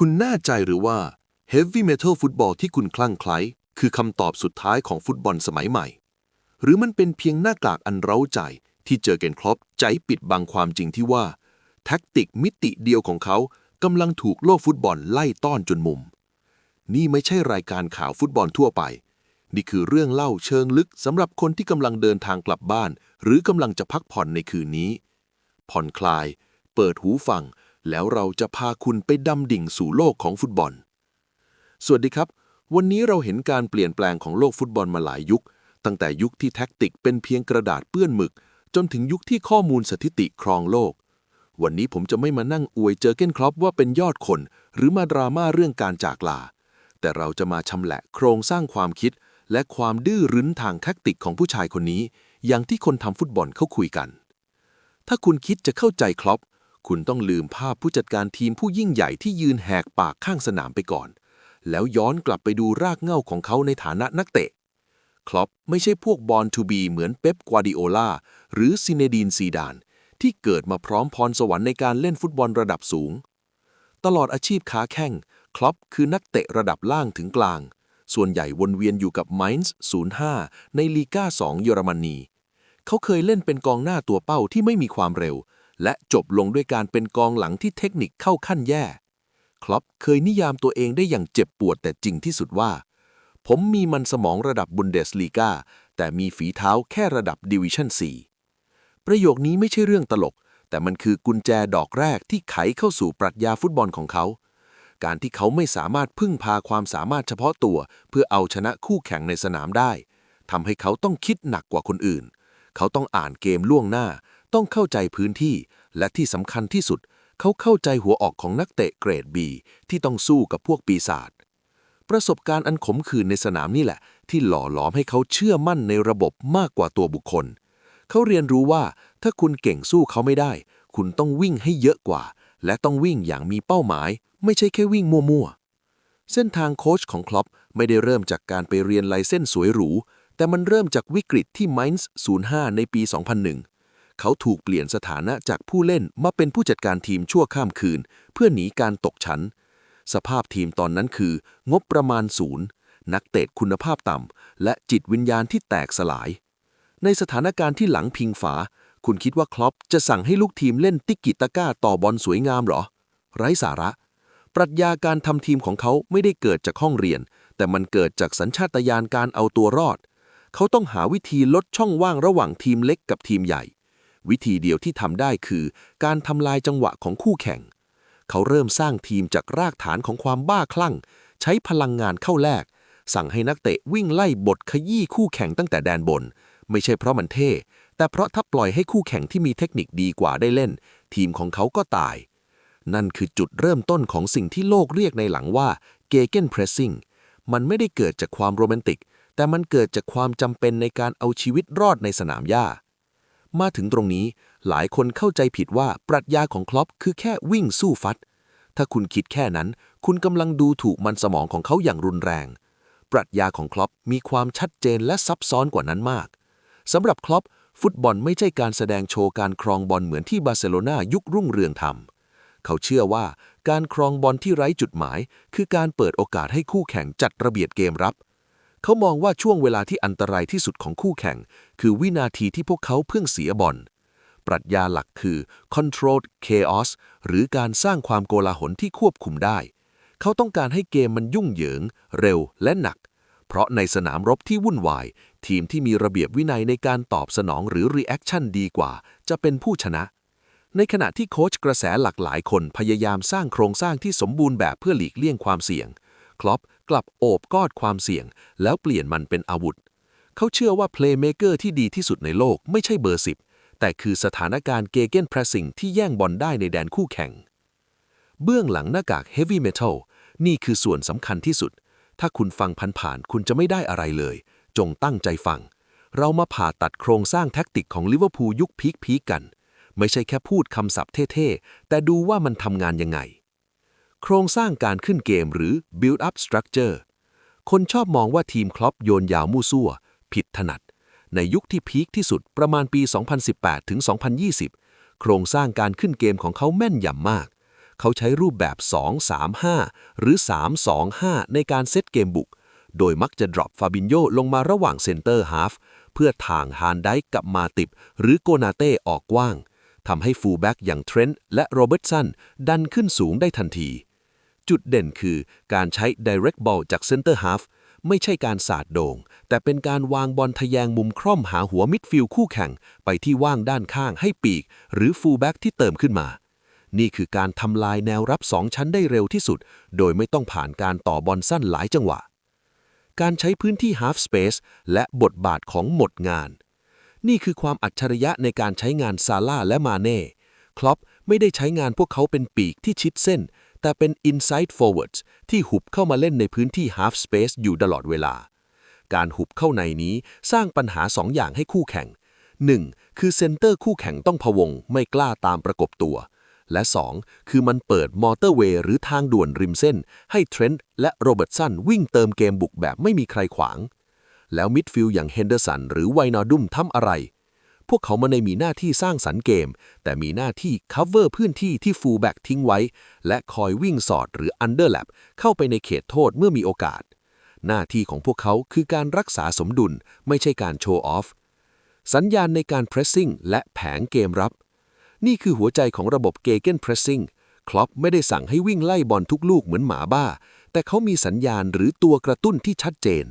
คุณแน่ใจหรือว่า Heavy Metal ฟุตบอลที่คุณคลั่งไคล้คือคำตอบสุดท้ายของฟุตบอลสมัยใหม่ หรือมันเป็นเพียงหน้ากากอันเร้าใจที่เจอเกนครอปใจปิดบังความจริงที่ว่า แท็กติกมิติเดียวของเขากำลังถูกโลกฟุตบอลไล่ต้อนจนมุม นี่ไม่ใช่รายการข่าวฟุตบอลทั่วไป นี่คือเรื่องเล่าเชิงลึกสำหรับคนที่กำลังเดินทางกลับบ้าน หรือกำลังจะพักผ่อนในคืนนี้ ผ่อนคลาย เปิดหูฟัง แล้วเราจะพาคุณไปดำดิ่งสู่โลกของฟุตบอล สวัสดีครับ วันนี้เราเห็นการเปลี่ยนแปลงของโลกฟุตบอลมาหลายยุค ตั้งแต่ยุคที่แท็กติกเป็นเพียงกระดาษเปื้อนหมึก จนถึงยุคที่ข้อมูลสถิติครองโลก วันนี้ผมจะไม่มานั่งอวยเจอเก้นครอปว่าเป็นยอดคน หรือมาดราม่าเรื่องการจากลา แต่เราจะมาชำแหละโครงสร้างความคิด และความดื้อรั้นทางแท็กติกของผู้ชายคนนี้ อย่างที่คนทำฟุตบอลเขาคุยกัน ถ้าคุณคิดจะเข้าใจครอป คุณต้องลืมภาพผู้จัดการทีมผู้ยิ่งใหญ่ที่ยืนแหกปากข้างสนามไปก่อน แล้วย้อนกลับไปดูรากเหง้าของเขาในฐานะนักเตะ คลอปไม่ใช่พวกบอลทูบีเหมือนเป๊ปกวาดิโอลาหรือซินเนดีนซีดาน ที่เกิดมาพร้อมพรสวรรค์ในการเล่นฟุตบอลระดับสูง ตลอดอาชีพค้าแข่งคลอปคือนักเตะระดับล่างถึงกลาง ส่วนใหญ่วนเวียนอยู่กับไมน์ส์05 ในลีกา2 เยอรมนีเขาเคยเล่นเป็นกองหน้าตัวเป้าที่ไม่มีความเร็ว และจบลงด้วยการเป็นกองหลังที่เทคนิคเข้าขั้นแย่ คลอปเคยนิยามตัวเองได้อย่างเจ็บปวดแต่จริงที่สุดว่า ผมมีมันสมองระดับบุนเดสลีกาแต่มีฝีเท้าแค่ระดับดิวิชั่น 4 ประโยคนี้ไม่ใช่เรื่องตลก แต่มันคือกุญแจดอกแรกที่ไขเข้าสู่ปรัชญาฟุตบอลของเขา การที่เขาไม่สามารถพึ่งพาความสามารถเฉพาะตัว เพื่อเอาชนะคู่แข่งในสนามได้ทำให้เขาต้องคิดหนักกว่าคนอื่น เขาต้องอ่านเกมล่วงหน้า ต้องเข้าใจพื้นที่ และที่สำคัญที่สุด เขาเข้าใจหัวออกของนักเตะเกรด B ที่ต้องสู้กับพวกปีศาจประสบการณ์อันขมขื่นในสนามนี่แหละ ที่หล่อหลอมให้เขาเชื่อมั่นในระบบมากกว่าตัวบุคคล เขาเรียนรู้ว่าถ้าคุณเก่งสู้เขาไม่ได้ คุณต้องวิ่งให้เยอะกว่า และต้องวิ่งอย่างมีเป้าหมาย ไม่ใช่แค่วิ่งมั่วๆ เส้นทางโค้ชของคลอปไม่ได้เริ่มจากการไปเรียนไลเส้นสวยหรู แต่มันเริ่มจากวิกฤตที่ไมน์ส์05 ในปี 2001 เขาถูกเปลี่ยนสถานะจากผู้เล่นมาเป็นผู้จัดการทีมชั่วข้ามคืน เพื่อหนีการตกชั้น สภาพทีมตอนนั้นคือ งบประมาณศูนย์ นักเตะคุณภาพต่ำ และจิตวิญญาณที่แตกสลาย ในสถานการณ์ที่หลังพิงฝา คุณคิดว่าคลอปจะสั่งให้ลูกทีมเล่นติกิตาก้าต่อบอลสวยงามหรอ ไร้สาระ ปรัชญาการทำทีมของเขาไม่ได้เกิดจากห้องเรียน แต่มันเกิดจากสัญชาตญาณการเอาตัวรอด เขาต้องหาวิธีลดช่องว่างระหว่างทีมเล็กกับทีมใหญ่ วิธีเดียวที่ทำได้คือ การทำลายจังหวะของคู่แข่ง เขาเริ่มสร้างทีมจากรากฐานของความบ้าคลั่ง ใช้พลังงานเข้าแลก สั่งให้นักเตะวิ่งไล่บทขยี้คู่แข่งตั้งแต่แดนบน ไม่ใช่เพราะมันเท่ แต่เพราะถ้าปล่อยให้คู่แข่งที่มีเทคนิคดีกว่าได้เล่น ทีมของเขาก็ตาย นั่นคือจุดเริ่มต้นของสิ่งที่โลกเรียกในหลังว่าเกเกนเพรสซิ่งมันไม่ได้เกิดจากความโรแมนติก แต่มันเกิดจากความจำเป็นในการเอาชีวิตรอดในสนามหญ้า มาถึงตรงนี้หลายคนเข้าใจผิดว่าปรัชญาของคลอปคือแค่วิ่งสู้ฟัด ถ้าคุณคิดแค่นั้น คุณกำลังดูถูกมันสมองของเขาอย่างรุนแรง ปรัชญาของคลอปมีความชัดเจนและซับซ้อนกว่านั้นมากสำหรับคลอปฟุตบอลไม่ใช่การแสดงโชว์การครองบอลเหมือนที่บาร์เซโลนายุครุ่งเรืองทำเขาเชื่อว่าการครองบอลที่ไร้จุดหมาย คือการเปิดโอกาสให้คู่แข่งจัดระเบียบเกมรับ เขามองว่าช่วงเวลาที่อันตรายที่สุดของคู่แข่ง คือวินาทีที่พวกเขาเพิ่งเสียบอล ปรัชญาหลักคือ controlled chaos หรือการสร้างความโกลาหลที่ควบคุมได้ เขาต้องการให้เกมมันยุ่งเหยิง เร็วและหนัก เพราะในสนามรบที่วุ่นวาย ทีมที่มีระเบียบวินัยในการตอบสนองหรือ reaction ดีกว่า จะเป็นผู้ชนะ ในขณะที่โค้ชกระแสหลากหลายคนพยายามสร้างโครงสร้างที่สมบูรณ์แบบเพื่อหลีกเลี่ยงความเสี่ยงคลอป กลับโอบกอดความเสี่ยง แล้วเปลี่ยนมันเป็นอาวุธ เขาเชื่อว่าเพลย์เมเกอร์ที่ดีที่สุดในโลกไม่ใช่เบอร์สิบแต่คือสถานการณ์เกเกนพรสซิงที่แย่งบอลได้ในแดนคู่แข่ง เบื้องหลังหน้ากากเฮฟวี่เมทัลนี่คือส่วนสำคัญที่สุด ถ้าคุณฟังผ่านๆคุณจะไม่ได้อะไรเลย จงตั้งใจฟัง เรามาผ่าตัดโครงสร้างแท็กติกของลิเวอร์พูลยุคพีคๆกัน ไม่ใช่แค่พูดคำศัพท์เท่ๆ แต่ดูว่ามันทำงานยังไง โครงสร้างการขึ้นเกมหรือ build up structure คนชอบมองว่าทีมคลอปโยนยาวมู่ซั่ว ผิดถนัด ในยุคที่พีคที่สุดประมาณปี 2018 ถึง 2020 โครงสร้างการขึ้นเกมของเขาแม่นยำมาก เขาใช้รูปแบบ 2-3-5 หรือ 3-2-5 ในการเซตเกมบุก โดยมักจะดรอปฟาบินโยลงมาระหว่างเซนเตอร์ฮาฟเพื่อทางฮานไดกับมาติบ หรือโกนาเต้ออกกว้างทำให้ฟูลแบ็กอย่างเทรนต์และโรเบิร์ตสันดันขึ้นสูงได้ทันที จุดเด่นคือการใช้ direct ball จากเซนเตอร์ฮาฟไม่ใช่การสาดโดง่ง แต่เป็นการวางบอลทะแยงมุมคร่อมหาหัวมิดฟิลด์คู่แข่ง ไปที่ว่างด้านข้างให้ปีก หรือฟูลแบ็กที่เติมขึ้นมา นี่คือการทำลายแนวรับสองชั้นได้เร็วที่สุด โดยไม่ต้องผ่านการต่อบอลสั้นหลายจังหวะ การใช้พื้นที่ half space และบทบาทของหมดงาน นี่คือความอัจฉริยะในการใช้งานซาร่าและมาเน่ คลอปไม่ได้ใช้งานพวกเขาเป็นปีกที่ชิดเส้น แต่เป็น inside forwards ที่หุบเข้ามาเล่นในพื้นที่ half space อยู่ตลอดเวลา การหุบเข้าในนี้สร้างปัญหาสองอย่างให้คู่แข่ง 1. คือเซนเตอร์คู่แข่งต้องพะวงไม่กล้าตามประกบตัว และ 2. คือมันเปิดมอเตอร์เวย์หรือทางด่วนริมเส้น ให้เทรนต์และโรเบิร์ตสันวิ่งเติมเกมบุกแบบไม่มีใครขวาง แล้วมิดฟิลด์อย่างเฮนเดอร์สันหรือไวนอดุมทำอะไร พวกเขาไม่ได้มีหน้าที่สร้างสรรค์เกม แต่มีหน้าที่ cover พื้นที่ที่ฟูลแบ็กทิ้งไว้ และคอยวิ่งสอดหรือ underlap เข้าไปในเขตโทษเมื่อมีโอกาส หน้าที่ของพวกเขาคือการรักษาสมดุล ไม่ใช่การโชว์ออฟ สัญญาณในการ pressing และแผงเกมรับ นี่คือหัวใจของระบบเกเกน pressing คลอปไม่ได้สั่งให้วิ่งไล่บอลทุกลูกเหมือนหมาบ้า แต่เขามีสัญญาณหรือตัวกระตุ้นที่ชัดเจน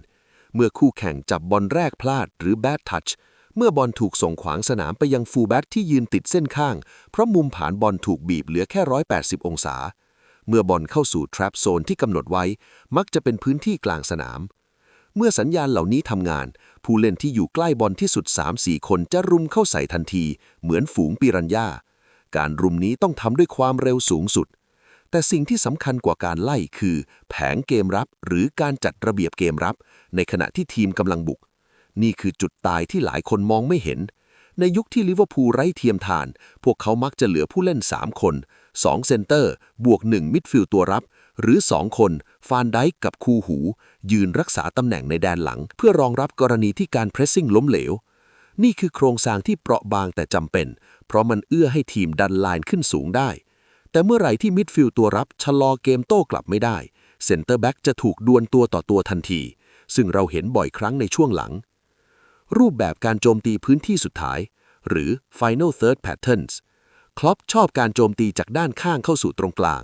เมื่อคู่แข่งจับบอลแรกพลาดหรือ bad touch เมื่อบอลถูกส่งขวางสนามไปยังฟูลแบ็กที่ยืนติดเส้นข้าง เพราะมุมผานบอลถูกบีบเหลือแค่ 180 องศา เมื่อบอลเข้าสู่ trap zone ที่กำหนดไว้ มักจะเป็นพื้นที่กลางสนาม เมื่อสัญญาณเหล่านี้ทำงาน ผู้เล่นที่อยู่ใกล้บอลที่สุด 3-4 คนจะรุมเข้าใส่ทันที เหมือนฝูงปิรันย่าการรุมนี้ต้องทำด้วยความเร็วสูงสุด แต่สิ่งที่สำคัญกว่าการไล่คือ แผงเกมรับหรือการจัดระเบียบเกมรับ ในขณะที่ทีมกำลังบุก นี่คือจุดตายที่หลายคนมองไม่เห็น ในยุคที่ลิเวอร์พูลไร้เทียมทาน พวกเขามักจะเหลือผู้เล่น 3 คน 2 เซนเตอร์ บวก 1 มิดฟิลด์ตัวรับ หรือ 2 คน ฟานไดค์กับคูหู ยืนรักษาตำแหน่งในแดนหลัง เพื่อรองรับกรณีที่การเพรสซิ่งล้มเหลว นี่คือโครงสร้างที่เปราะบางแต่จำเป็น เพราะมันเอื้อให้ทีมดันไลน์ขึ้นสูงได้ แต่เมื่อไหร่ที่มิดฟิลด์ตัวรับชะลอเกมโต้กลับไม่ได้เซนเตอร์แบ็กจะถูกดวลตัวต่อตัวทันที ซึ่งเราเห็นบ่อยครั้งในช่วงหลัง รูปแบบการโจมตีพื้นที่สุดท้าย หรือ Final Third Patterns คลอปชอบการโจมตีจากด้านข้างเข้าสู่ตรงกลาง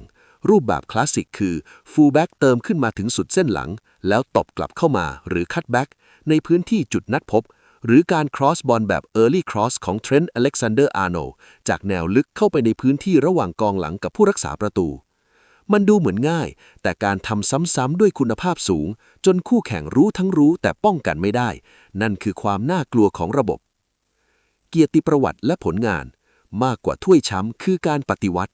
รูปแบบคลาสสิกคือ Fullback เติมขึ้นมาถึงสุดเส้นหลัง แล้วตบกลับเข้ามาหรือ Cutback ในพื้นที่จุดนัดพบ หรือการ Cross บอลแบบ Early Cross ของ Trent Alexander-Arnold จากแนวลึกเข้าไปในพื้นที่ระหว่างกองหลังกับผู้รักษาประตู มันดูเหมือนง่าย แต่การทำซ้ำๆด้วยคุณภาพสูง จนคู่แข่งรู้ทั้งรู้แต่ป้องกันไม่ได้ นั่นคือความน่ากลัวของระบบ เกียรติประวัติและผลงาน มากกว่าถ้วยแชมป์คือการปฏิวัติ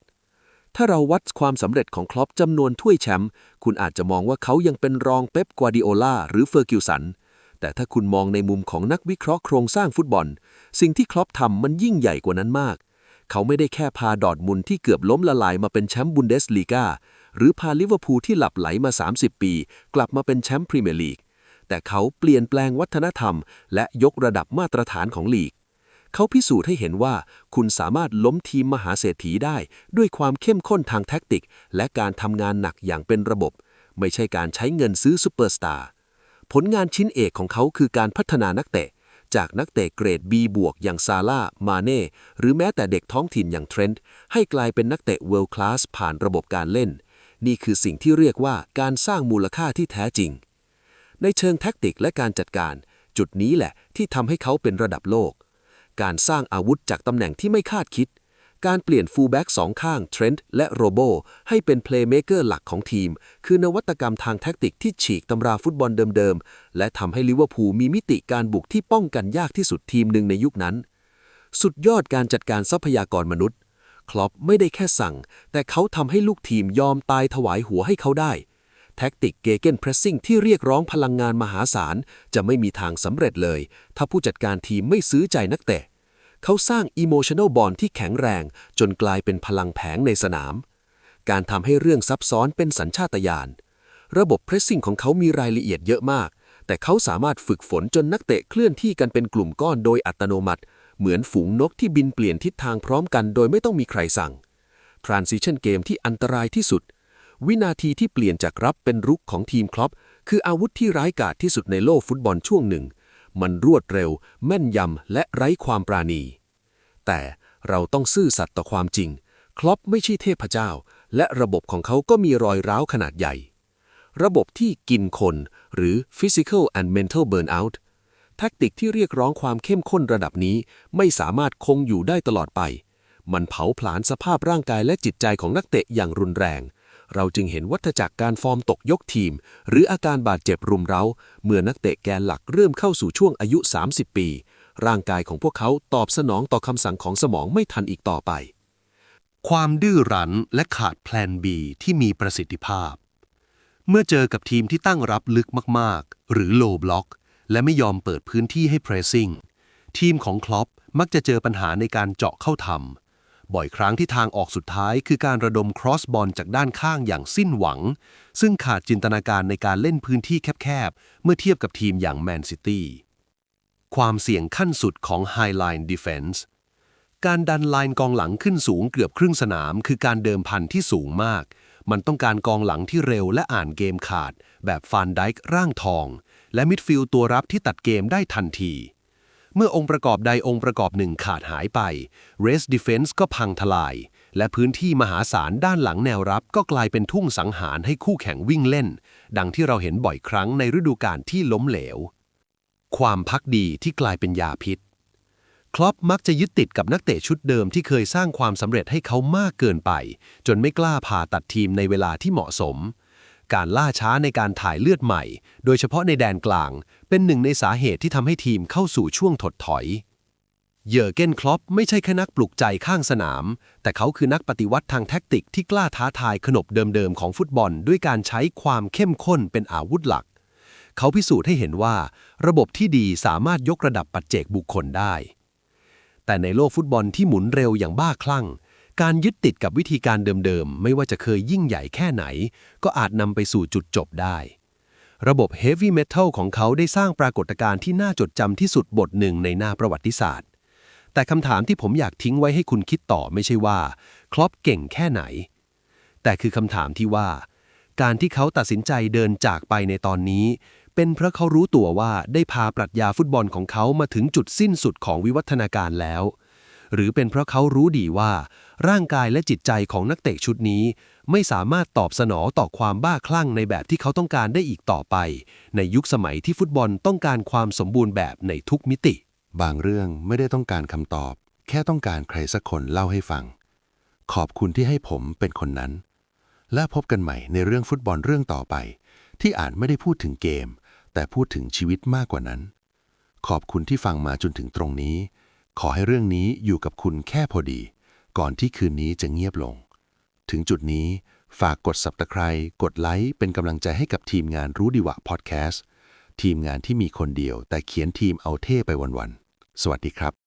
ถ้าเราวัดความสำเร็จของคลอปจำนวนถ้วยแชมป์คุณอาจจะมองว่าเขายังเป็นรองเป๊ปกัวดิโอลาหรือเฟอร์กิวสันแต่ถ้าคุณมองในมุมของนักวิเคราะห์โครงสร้างฟุตบอล สิ่งที่คลอปทำมันยิ่งใหญ่กว่านั้นมาก เขาไม่ได้แค่พาดอร์ทมุนที่เกือบล้มละลายมาเป็นแชมป์บุนเดสลีกาหรือพาลิเวอร์พูลที่หลับไหลมา 30 ปี กลับมาเป็นแชมป์พรีเมียร์ลีก แต่เขาเปลี่ยนแปลงวัฒนธรรม และยกระดับมาตรฐานของลีก เขาพิสูจน์ให้เห็นว่าคุณสามารถล้มทีมมหาเศรษฐีได้ ด้วยความเข้มข้นทางแท็กติก และการทำงานหนักอย่างเป็นระบบ ไม่ใช่การใช้เงินซื้อซูเปอร์สตาร์ ผลงานชิ้นเอกของเขาคือการพัฒนานักเตะ จากนักเตะเกรด B บวกอย่างซาร่า มาเน่ หรือแม้แต่เด็กท้องถิ่นอย่างเทรนต์ ให้กลายเป็นนักเตะเวิลด์คลาสผ่านระบบการเล่น นี่คือสิ่งที่เรียกว่าการสร้างมูลค่าที่แท้จริง ในเชิงแท็กติกและการจัดการ จุดนี้แหละที่ทำให้เขาเป็นระดับโลก การสร้างอาวุธจากตำแหน่งที่ไม่คาดคิด การเปลี่ยนฟูลแบ็กสองข้างเทรนต์และโรโบให้เป็นเพลย์เมเกอร์หลักของทีม คือนวัตกรรมทางแท็กติกที่ฉีกตำราฟุตบอลเดิมๆ และทำให้ลิเวอร์พูลมีมิติการบุกที่ป้องกันยากที่สุดทีมหนึ่งในยุคนั้น สุดยอดการจัดการทรัพยากรมนุษย์ คลอปไม่ได้แค่สั่ง แต่เขาทำให้ลูกทีมยอมตายถวายหัวให้เขาได้แท็กติกเกเกนเพรสซิ่งที่เรียกร้องพลังงานมหาศาล จะไม่มีทางสำเร็จเลย ถ้าผู้จัดการทีมไม่ซื้อใจนักเตะ เขาสร้าง emotional bond ที่แข็งแรง จนกลายเป็นพลังแผงในสนาม การทำให้เรื่องซับซ้อนเป็นสัญชาตญาณ ระบบเพรสซิ่งของเขามีรายละเอียดเยอะมาก แต่เขาสามารถฝึกฝนจนนักเตะเคลื่อนที่กันเป็นกลุ่มก้อนโดยอัตโนมัติ เหมือนฝูงนกที่บินเปลี่ยนทิศทางพร้อมกันโดยไม่ต้องมีใครสั่ง transition game ที่อันตรายที่สุด วินาทีที่เปลี่ยนจากรับเป็นรุกของทีมคลอปคืออาวุธที่ร้ายกาจที่สุดในโลกฟุตบอลช่วงหนึ่ง มันรวดเร็ว แม่นยำและไร้ความปราณี แต่เราต้องซื่อสัตย์ต่อความจริง คลอปไม่ใช่เทพเจ้า และระบบของเขาก็มีรอยร้าวขนาดใหญ่ ระบบที่กินคนหรือ physical and mental burnout แทคติกที่เรียกร้องความเข้มข้นระดับนี้ไม่สามารถคงอยู่ได้ตลอดไป มันเผาผลาญสภาพร่างกายและจิตใจของนักเตะอย่างรุนแรง เราจึงเห็นวัฏจักรการฟอร์มตกยกทีม หรืออาการบาดเจ็บรุมเร้า เมื่อนักเตะแกนหลักเริ่มเข้าสู่ช่วงอายุ 30 ปี ร่างกายของพวกเขาตอบสนองต่อคำสั่งของสมองไม่ทันอีกต่อไป ความดื้อรั้นและขาดแพลน B ที่มีประสิทธิภาพ เมื่อเจอกับทีมที่ตั้งรับลึกมากๆ หรือโลบล็อก และไม่ยอมเปิดพื้นที่ให้เพรสซิ่งทีมของคลอปมักจะเจอปัญหาในการเจาะเข้าทำ บ่อยครั้งที่ทางออกสุดท้ายคือการระดมครอสบอลจากด้านข้างอย่างสิ้นหวัง ซึ่งขาดจินตนาการในการเล่นพื้นที่แคบๆ เมื่อเทียบกับทีมอย่างแมนซิตี้ ความเสี่ยงขั้นสุดของ High Line Defense การดันไลน์กองหลังขึ้นสูงเกือบครึ่งสนาม คือการเดิมพันที่สูงมาก มันต้องการกองหลังที่เร็วและอ่านเกมขาด แบบฟานไดค์ร่างทอง และมิดฟิลด์ตัวรับที่ตัดเกมได้ทันที เมื่อองค์ประกอบใดองค์ประกอบหนึ่งขาดหายไป Race Defense ก็พังทลาย และพื้นที่มหาศาลด้านหลังแนวรับก็กลายเป็นทุ่งสังหารให้คู่แข่งวิ่งเล่น ดังที่เราเห็นบ่อยครั้งในฤดูกาลที่ล้มเหลว ความพักดีที่กลายเป็นยาพิษ คลอปมักจะยึดติดกับนักเตะชุดเดิมที่เคยสร้างความสำเร็จให้เขามากเกินไป จนไม่กล้าผ่าตัดทีมในเวลาที่เหมาะสม การล่าช้าในการถ่ายเลือดใหม่ โดยเฉพาะในแดนกลาง เป็นหนึ่งในสาเหตุที่ทำให้ทีมเข้าสู่ช่วงถดถอย เยอร์เกนคลอปไม่ใช่แค่นักปลุกใจข้างสนาม แต่เขาคือนักปฏิวัติทางแท็กติกที่กล้าท้าทายขนบเดิมๆของฟุตบอล ด้วยการใช้ความเข้มข้นเป็นอาวุธหลัก เขาพิสูจน์ให้เห็นว่า ระบบที่ดีสามารถยกระดับปัจเจกบุคคลได้ แต่ในโลกฟุตบอลที่หมุนเร็วอย่างบ้าคลั่ง การยึดติดกับวิธีการเดิมๆ ไม่ว่าจะเคยยิ่งใหญ่แค่ไหน ก็อาจนำไปสู่จุดจบได้ ระบบ Heavy Metal ของเขาได้สร้างปรากฏการณ์ที่น่าจดจำที่สุดบทหนึ่งในหน้าประวัติศาสตร์ แต่คำถามที่ผมอยากทิ้งไว้ให้คุณคิดต่อไม่ใช่ว่า คลอปเก่งแค่ไหน แต่คือคำถามที่ว่า การที่เขาตัดสินใจเดินจากไปในตอนนี้ เป็นเพราะเขารู้ตัวว่าได้พาปรัชญาฟุตบอลของเขามาถึงจุดสิ้นสุดของวิวัฒนาการแล้ว หรือเป็นเพราะเขารู้ดีว่า ร่างกายและจิตใจของนักเตะชุดนี้ ไม่สามารถตอบสนองต่อความบ้าคลั่งในแบบที่เขาต้องการได้อีกต่อไป ในยุคสมัยที่ฟุตบอลต้องการความสมบูรณ์แบบในทุกมิติ บางเรื่องไม่ได้ต้องการคำตอบ แค่ต้องการใครสักคนเล่าให้ฟัง ขอบคุณที่ให้ผมเป็นคนนั้น และพบกันใหม่ในเรื่องฟุตบอลเรื่องต่อไป ที่อาจไม่ได้พูดถึงเกม แต่พูดถึงชีวิตมากกว่านั้น ขอบคุณที่ฟังมาจนถึงตรงนี้ ขอให้เรื่องนี้อยู่กับคุณแค่พอดี ก่อนที่คืนนี้จะเงียบลง ถึงจุดนี้ฝากกด subscribe กดไลค์เป็นกำลังใจให้กับทีมงานรู้ดีวะพอดแคสต์ทีมงานที่มีคนเดียวแต่เขียนทีมเอาเท่ไปวันๆ สวัสดีครับ